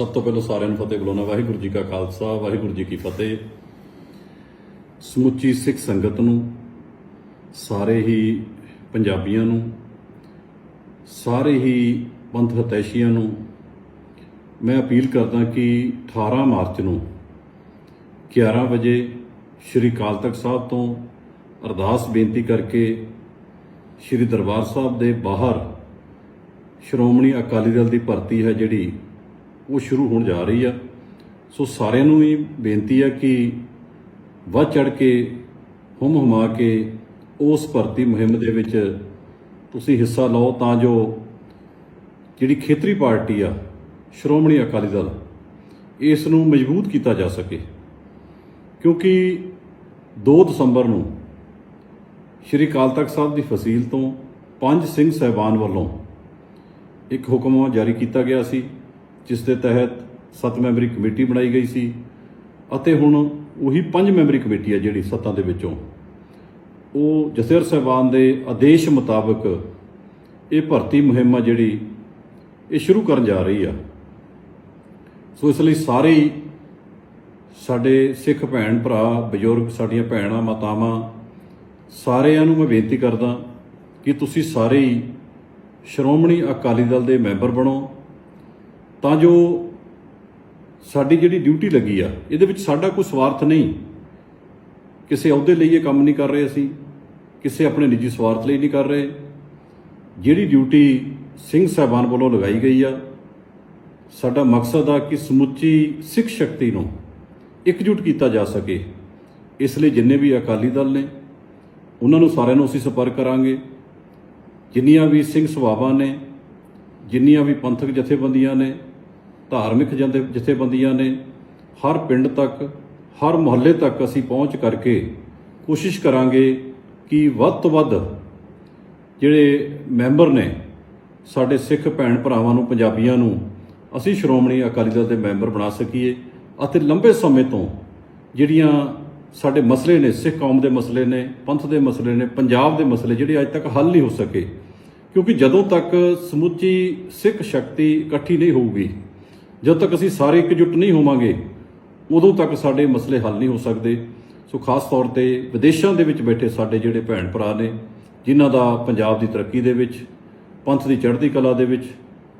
ਸਭ ਤੋਂ ਪਹਿਲਾਂ ਸਾਰਿਆਂ ਨੂੰ ਫਤਿਹ ਬੁਲਾਉਣਾ ਵਾਹਿਗੁਰੂ ਜੀ ਕਾ ਖਾਲਸਾ, ਵਾਹਿਗੁਰੂ ਜੀ ਕੀ ਫਤਿਹ। ਸਮੁੱਚੀ ਸਿੱਖ ਸੰਗਤ ਨੂੰ, ਸਾਰੇ ਹੀ ਪੰਜਾਬੀਆਂ ਨੂੰ, ਸਾਰੇ ਹੀ ਪੰਥ ਹਤੈਸ਼ੀਆਂ ਨੂੰ, ਮੈਂ ਅਪੀਲ ਕਰਦਾ ਕਿ 18 ਮਾਰਚ ਨੂੰ 11 ਵਜੇ ਸ਼੍ਰੀ ਅਕਾਲ ਤਖਤ ਸਾਹਿਬ ਤੋਂ ਅਰਦਾਸ ਬੇਨਤੀ ਕਰਕੇ ਸ਼੍ਰੀ ਦਰਬਾਰ ਸਾਹਿਬ ਦੇ ਬਾਹਰ ਸ਼੍ਰੋਮਣੀ ਅਕਾਲੀ ਦਲ ਦੀ ਭਰਤੀ ਹੈ ਜਿਹੜੀ ਉਹ ਸ਼ੁਰੂ ਹੋਣ ਜਾ ਰਹੀ ਆ। ਸੋ ਸਾਰਿਆਂ ਨੂੰ ਹੀ ਬੇਨਤੀ ਆ ਕਿ ਵੱਧ ਚੜ ਕੇ, ਹੁਮ ਹੁਮਾ ਕੇ ਉਸ ਭਰਤੀ ਮੁਹਿੰਮ ਦੇ ਵਿੱਚ ਤੁਸੀਂ ਹਿੱਸਾ ਲਓ ਤਾਂ ਜੋ ਜਿਹੜੀ ਖੇਤਰੀ ਪਾਰਟੀ ਆ, ਸ਼੍ਰੋਮਣੀ ਅਕਾਲੀ ਦਲ, ਇਸ ਨੂੰ ਮਜ਼ਬੂਤ ਕੀਤਾ ਜਾ ਸਕੇ। ਕਿਉਂਕਿ 2 ਦਸੰਬਰ ਨੂੰ ਸ਼੍ਰੀ ਅਕਾਲ ਤਖਤ ਸਾਹਿਬ ਦੀ ਫਸੀਲ ਤੋਂ ਪੰਜ ਸਿੰਘ ਸਹਿਬਾਨ ਵੱਲੋਂ ਇੱਕ ਹੁਕਮ ਜਾਰੀ ਕੀਤਾ ਗਿਆ ਸੀ। ਜਿਸ ਦੇ ਤਹਿਤ ਸੱਤ ਮੈਂਬਰੀ ਕਮੇਟੀ ਬਣਾਈ ਗਈ ਸੀ ਅਤੇ ਹੁਣ ਉਹੀ ਪੰਜ ਮੈਂਬਰੀ ਕਮੇਟੀ ਹੈ ਜਿਹੜੀ ਸੱਤਾਂ ਦੇ ਵਿੱਚੋਂ। ਉਹ ਜਥੇਦਾਰ ਸਾਹਿਬਾਨ ਦੇ ਆਦੇਸ਼ ਮੁਤਾਬਕ ਇਹ ਭਰਤੀ ਮੁਹਿੰਮ ਆ ਜਿਹੜੀ ਇਹ ਸ਼ੁਰੂ ਕਰਨ ਜਾ ਰਹੀ ਆ। ਸੋ ਇਸ ਲਈ ਸਾਰੇ ਹੀ ਸਾਡੇ ਸਿੱਖ ਭੈਣ ਭਰਾ, ਬਜ਼ੁਰਗ ਸਾਡੀਆਂ ਭੈਣਾਂ, ਮਾਤਾਵਾਂ, ਸਾਰਿਆਂ ਨੂੰ ਮੈਂ ਬੇਨਤੀ ਕਰਦਾ ਕਿ ਤੁਸੀਂ ਸਾਰੇ ਹੀ ਸ਼੍ਰੋਮਣੀ ਅਕਾਲੀ ਦਲ ਦੇ ਮੈਂਬਰ ਬਣੋ। ਤਾਂ ਜੋ ਸਾਡੀ ਜਿਹੜੀ ਡਿਊਟੀ ਲੱਗੀ ਆ, ਇਹਦੇ ਵਿੱਚ ਸਾਡਾ ਕੋਈ ਸਵਾਰਥ ਨਹੀਂ। ਕਿਸੇ ਅਹੁਦੇ ਲਈ ਇਹ ਕੰਮ ਨਹੀਂ ਕਰ ਰਹੇ ਅਸੀਂ, ਕਿਸੇ ਆਪਣੇ ਨਿੱਜੀ ਸਵਾਰਥ ਲਈ ਨਹੀਂ ਕਰ ਰਹੇ। ਜਿਹੜੀ ਡਿਊਟੀ ਸਿੰਘ ਸਾਹਿਬਾਨ ਵੱਲੋਂ ਲਗਾਈ ਗਈ ਆ, ਸਾਡਾ ਮਕਸਦ ਆ ਕਿ ਸਮੁੱਚੀ ਸਿੱਖ ਸ਼ਕਤੀ ਨੂੰ ਇਕਜੁੱਟ ਕੀਤਾ ਜਾ ਸਕੇ। ਇਸ ਲਈ ਜਿੰਨੇ ਵੀ ਅਕਾਲੀ ਦਲ ਨੇ, ਉਹਨਾਂ ਨੂੰ ਸਾਰਿਆਂ ਨੂੰ ਅਸੀਂ ਸੰਪਰਕ ਕਰਾਂਗੇ। ਜਿੰਨੀਆਂ ਵੀ ਸਿੰਘ ਸੁਭਾਵਾਂ ਨੇ, ਜਿੰਨੀਆਂ ਵੀ ਪੰਥਕ ਜਥੇਬੰਦੀਆਂ ਨੇ ਧਾਰਮਿਕ ਜਥੇ- ਜਥੇਬੰਦੀਆਂ ਨੇ ਹਰ ਪਿੰਡ ਤੱਕ, ਹਰ ਮੁਹੱਲੇ ਤੱਕ ਅਸੀਂ ਪਹੁੰਚ ਕਰਕੇ ਕੋਸ਼ਿਸ਼ ਕਰਾਂਗੇ ਕਿ ਵੱਧ ਤੋਂ ਵੱਧ ਜਿਹੜੇ ਮੈਂਬਰ ਨੇ ਸਾਡੇ ਸਿੱਖ ਭੈਣ ਭਰਾਵਾਂ ਨੂੰ, ਪੰਜਾਬੀਆਂ ਨੂੰ ਅਸੀਂ ਸ਼੍ਰੋਮਣੀ ਅਕਾਲੀ ਦਲ ਦੇ ਮੈਂਬਰ ਬਣਾ ਸਕੀਏ ਅਤੇ ਲੰਬੇ ਸਮੇਂ ਤੋਂ ਜਿਹੜੀਆਂ ਸਾਡੇ ਮਸਲੇ ਨੇ, ਸਿੱਖ ਕੌਮ ਦੇ ਮਸਲੇ ਨੇ, ਪੰਥ ਦੇ ਮਸਲੇ ਨੇ, ਪੰਜਾਬ ਦੇ ਮਸਲੇ ਜਿਹੜੇ ਅੱਜ ਤੱਕ ਹੱਲ ਨਹੀਂ ਹੋ ਸਕੇ, ਕਿਉਂਕਿ ਜਦੋਂ ਤੱਕ ਸਮੁੱਚੀ ਸਿੱਖ ਸ਼ਕਤੀ ਇਕੱਠੀ ਨਹੀਂ ਹੋਊਗੀ ਜਦੋਂ ਤੱਕ ਅਸੀਂ ਸਾਰੇ ਇਕਜੁੱਟ ਨਹੀਂ ਹੋਵਾਂਗੇ, ਉਦੋਂ ਤੱਕ ਸਾਡੇ ਮਸਲੇ ਹੱਲ ਨਹੀਂ ਹੋ ਸਕਦੇ। ਸੋ ਖਾਸ ਤੌਰ ਤੇ ਵਿਦੇਸ਼ਾਂ ਦੇ ਵਿੱਚ ਬੈਠੇ ਸਾਡੇ ਜਿਹੜੇ ਭੈਣ ਭਰਾ ਨੇ, ਜਿਨ੍ਹਾਂ ਦਾ ਪੰਜਾਬ ਦੀ ਤਰੱਕੀ ਦੇ ਵਿੱਚ, ਪੰਥ ਦੀ ਚੜ੍ਹਦੀ ਕਲਾ ਦੇ ਵਿੱਚ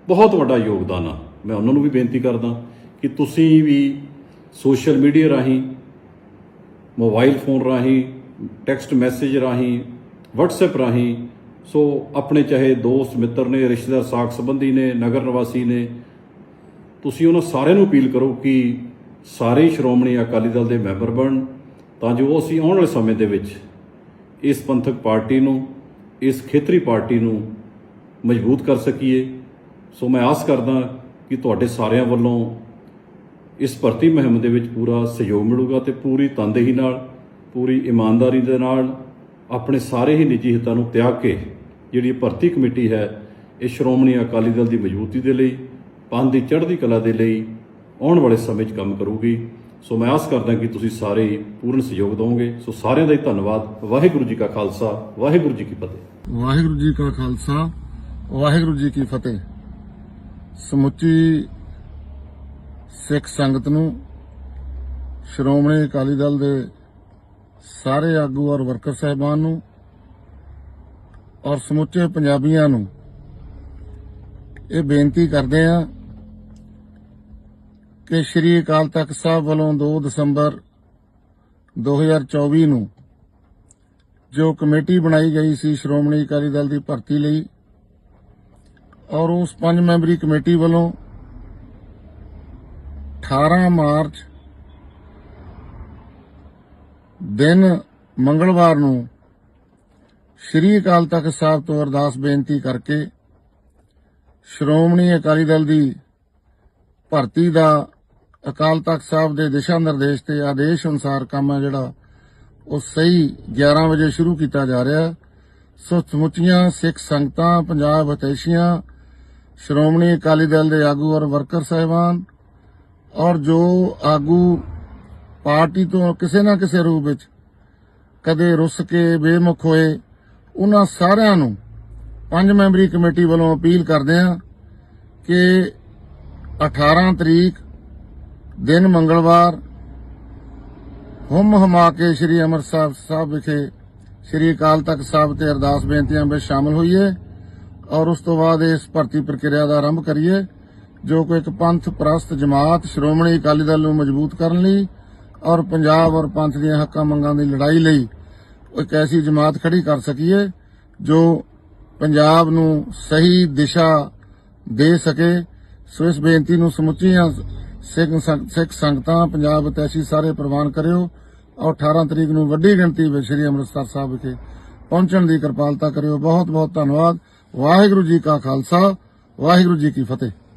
ਬਹੁਤ ਵੱਡਾ ਯੋਗਦਾਨ ਆ। ਮੈਂ ਉਹਨਾਂ ਨੂੰ ਵੀ ਬੇਨਤੀ ਕਰਦਾ ਕਿ ਤੁਸੀਂ ਵੀ ਸੋਸ਼ਲ ਮੀਡੀਆ ਰਾਹੀਂ, ਮੋਬਾਈਲ ਫੋਨ ਰਾਹੀਂ, ਟੈਕਸਟ ਮੈਸੇਜ ਰਾਹੀਂ, WhatsApp ਰਾਹੀਂ, ਸੋ ਆਪਣੇ ਚਾਹੇ ਦੋਸਤ, ਮਿੱਤਰ ਨੇ, ਰਿਸ਼ਤੇਦਾਰ, ਸਾਖ ਸੰਬੰਧੀ ਨੇ, ਨਗਰ ਨਿਵਾਸੀ ਨੇ ਤੁਸੀਂ ਉਹਨਾਂ ਸਾਰਿਆਂ ਨੂੰ ਅਪੀਲ ਕਰੋ ਕਿ ਸਾਰੇ ਹੀ ਸ਼੍ਰੋਮਣੀ ਅਕਾਲੀ ਦਲ ਦੇ ਮੈਂਬਰ ਬਣਨ ਤਾਂ ਜੋ ਅਸੀਂ ਆਉਣ ਵਾਲੇ ਸਮੇਂ ਦੇ ਵਿੱਚ ਇਸ ਪੰਥਕ ਪਾਰਟੀ ਨੂੰ, ਇਸ ਖੇਤਰੀ ਪਾਰਟੀ ਨੂੰ ਮਜ਼ਬੂਤ ਕਰ ਸਕੀਏ। ਸੋ ਮੈਂ ਆਸ ਕਰਦਾ ਕਿ ਤੁਹਾਡੇ ਸਾਰਿਆਂ ਵੱਲੋਂ ਇਸ ਭਰਤੀ ਮੁਹਿੰਮ ਦੇ ਵਿੱਚ ਪੂਰਾ ਸਹਿਯੋਗ ਮਿਲੂਗਾ ਤੇ ਪੂਰੀ ਤਨਦੇਹੀ ਨਾਲ, ਪੂਰੀ ਇਮਾਨਦਾਰੀ ਦੇ ਨਾਲ ਆਪਣੇ ਸਾਰੇ ਹੀ ਨਿੱਜੀ ਹਿੱਤਾਂ ਨੂੰ ਤਿਆਗ ਕੇ ਜਿਹੜੀ ਭਰਤੀ ਕਮੇਟੀ ਹੈ, ਇਹ ਸ਼੍ਰੋਮਣੀ ਅਕਾਲੀ ਦਲ ਦੀ ਮਜ਼ਬੂਤੀ ਦੇ ਲਈ ਪੰਥ ਦੀ ਚੜ੍ਹਦੀ ਕਲਾ ਦੇ ਲਈ ਆਉਣ ਵਾਲੇ ਸਮੇਂ 'ਚ ਕੰਮ ਕਰੂਗੀ। ਸੋ ਮੈਂ ਆਸ ਕਰਦਾ ਕਿ ਤੁਸੀਂ ਸਾਰੇ ਪੂਰਨ ਸਹਿਯੋਗ ਦਿਓਗੇ ਸੋ ਸਾਰਿਆਂ ਦਾ ਹੀ ਧੰਨਵਾਦ। ਵਾਹਿਗੁਰੂ ਜੀ ਕਾ ਖਾਲਸਾ, ਵਾਹਿਗੁਰੂ ਜੀ ਕੀ ਫਤਿਹ। ਵਾਹਿਗੁਰੂ ਜੀ ਕਾ ਖਾਲਸਾ, ਵਾਹਿਗੁਰੂ ਜੀ ਕੀ ਫਤਿਹ। ਸਮੁੱਚੀ ਸਿੱਖ ਸੰਗਤ ਨੂੰ ਸ਼੍ਰੋਮਣੀ ਅਕਾਲੀ ਦਲ ਦੇ ਸਾਰੇ ਆਗੂ ਔਰ ਵਰਕਰ ਸਹਿਬਾਨ ਨੂੰ ਔਰ ਸਮੁੱਚੇ ਪੰਜਾਬੀਆਂ ਨੂੰ ਇਹ ਬੇਨਤੀ ਕਰਦੇ ਆ ਕਿ ਸ਼੍ਰੀ ਅਕਾਲ ਤਖਤ ਸਾਹਿਬ ਵੱਲੋਂ 2 ਦਸੰਬਰ 2024 ਨੂੰ ਜੋ ਕਮੇਟੀ ਬਣਾਈ ਗਈ ਸੀ ਸ਼੍ਰੋਮਣੀ ਅਕਾਲੀ ਦਲ ਦੀ ਭਰਤੀ ਲਈ ਔਰ ਉਸ ਪੰਜ ਮੈਂਬਰੀ ਕਮੇਟੀ ਵੱਲੋਂ 18 ਮਾਰਚ ਦਿਨ ਮੰਗਲਵਾਰ ਨੂੰ ਸ਼੍ਰੀ ਅਕਾਲ ਤਖਤ ਸਾਹਿਬ ਤੋਂ ਅਰਦਾਸ ਬੇਨਤੀ ਕਰਕੇ ਸ਼੍ਰੋਮਣੀ ਅਕਾਲੀ ਦਲ ਦੀ ਭਰਤੀ ਦਾ ਅਕਾਲ ਤਖਤ ਸਾਹਿਬ ਦੇ ਦਿਸ਼ਾ ਨਿਰਦੇਸ਼ ਤੇ ਆਦੇਸ਼ ਅਨੁਸਾਰ ਕੰਮ ਹੈ ਜਿਹੜਾ, ਉਹ ਸਹੀ 11 ਵਜੇ ਸ਼ੁਰੂ ਕੀਤਾ ਜਾ ਰਿਹਾ ਸੋ ਸਮੁੱਚੀਆਂ ਸਿੱਖ ਸੰਗਤਾਂ, ਪੰਜਾਬ ਹਤੇਸ਼ੀਆਂ, ਸ਼੍ਰੋਮਣੀ ਅਕਾਲੀ ਦਲ ਦੇ ਆਗੂ ਔਰ ਵਰਕਰ ਸਹਿਬਾਨ, ਔਰ ਜੋ ਆਗੂ ਪਾਰਟੀ ਤੋਂ ਕਿਸੇ ਨਾ ਕਿਸੇ ਰੂਪ ਵਿੱਚ ਕਦੇ ਰੁੱਸ ਕੇ ਬੇਮੁਖ ਹੋਏ, ਉਹਨਾਂ ਸਾਰਿਆਂ ਨੂੰ ਪੰਜ ਮੈਂਬਰੀ ਕਮੇਟੀ ਵੱਲੋਂ ਅਪੀਲ ਕਰਦੇ ਹਾਂ ਕਿ 18 ਤਰੀਕ ਦਿਨ ਮੰਗਲਵਾਰ ਹੁਮ ਹਮਾ ਕੇ ਸ੍ਰੀ ਅੰਮ੍ਰਿਤਸਰ ਸਾਹਿਬ ਵਿਖੇ ਸ੍ਰੀ ਅਕਾਲ ਤਖਤ ਸਾਹਿਬ ਤੇ ਅਰਦਾਸ ਬੇਨਤੀਆਂ ਵਿੱਚ ਸ਼ਾਮਲ ਹੋਈਏ ਔਰ ਉਸ ਤੋਂ ਬਾਅਦ ਇਸ ਭਰਤੀ ਪ੍ਰਕਿਰਿਆ ਦਾ ਆਰੰਭ ਕਰੀਏ, ਜੋ ਕਿ ਇੱਕ ਪੰਥ ਪ੍ਰਸਤ ਜਮਾਤ ਸ਼੍ਰੋਮਣੀ ਅਕਾਲੀ ਦਲ ਨੂੰ ਮਜ਼ਬੂਤ ਕਰਨ ਲਈ ਔਰ ਪੰਜਾਬ ਔਰ ਪੰਥ ਦੀਆਂ ਹੱਕਾਂ ਮੰਗਾਂ ਦੀ ਲੜਾਈ ਲਈ ਇੱਕ ਐਸੀ ਜਮਾਤ ਖੜੀ ਕਰ ਸਕੀਏ, ਜੋ ਪੰਜਾਬ ਨੂੰ ਸਹੀ ਦਿਸ਼ਾ ਦੇ ਸਕੇ। ਸੋ ਇਸ ਬੇਨਤੀ ਨੂੰ ਸਮੁੱਚੀਆਂ ਸਿੱਖ ਸਿੱਖ ਸੰਗਤਾਂ, ਪੰਜਾਬ ਤੈਸੀ ਸਾਰੇ ਪ੍ਰਵਾਨ ਕਰਿਓ। ਔਰ 18 ਤਰੀਕ ਨੂੰ ਵੱਡੀ ਗਿਣਤੀ ਵਿੱਚ ਸ੍ਰੀ ਅੰਮ੍ਰਿਤਸਰ ਸਾਹਿਬ ਵਿਖੇ ਪਹੁੰਚਣ ਦੀ ਕਿਰਪਾਲਤਾ ਕਰਿਓ। ਬਹੁਤ ਬਹੁਤ ਧੰਨਵਾਦ। ਵਾਹਿਗੁਰੂ ਜੀ ਕਾ ਖਾਲਸਾ, ਵਾਹਿਗੁਰੂ ਜੀ ਕੀ ਫਤਿਹ।